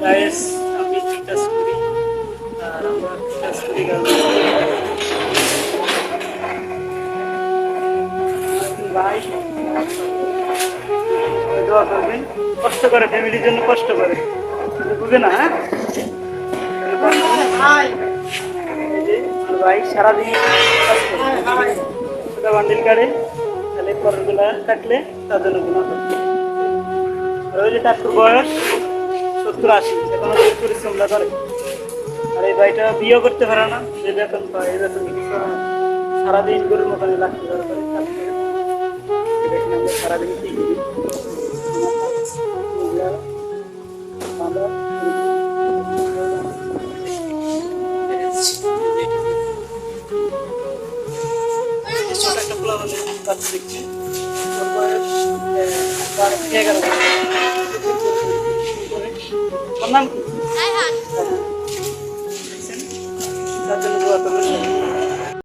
Guys আমি কাজ করি আর আমরা কাজ করি ভাই দোয়া করবেন কষ্ট করে ফ্যামিলির জন্য কষ্ট করে। বুঝে না হ্যাঁ? ভাই। সারাদিন করে। বান্ডিল কাটে তাহলে পরেরগুলা কাটলে তার জন্য গুণা করতে আর ওই যে কাকুর বয়স সত্তর আশি। এখনও পরিশ্রমটা করে। আর এই ভাইটা বিয়ে করতে পারে না। যে বেতন পায়, এই বেতন। সারাদিন গরুর মতনে লাগতে পারে সারাদিন কি ছোট একটা পোলা মানে কাজ দেখছি এগারো 好慢。还好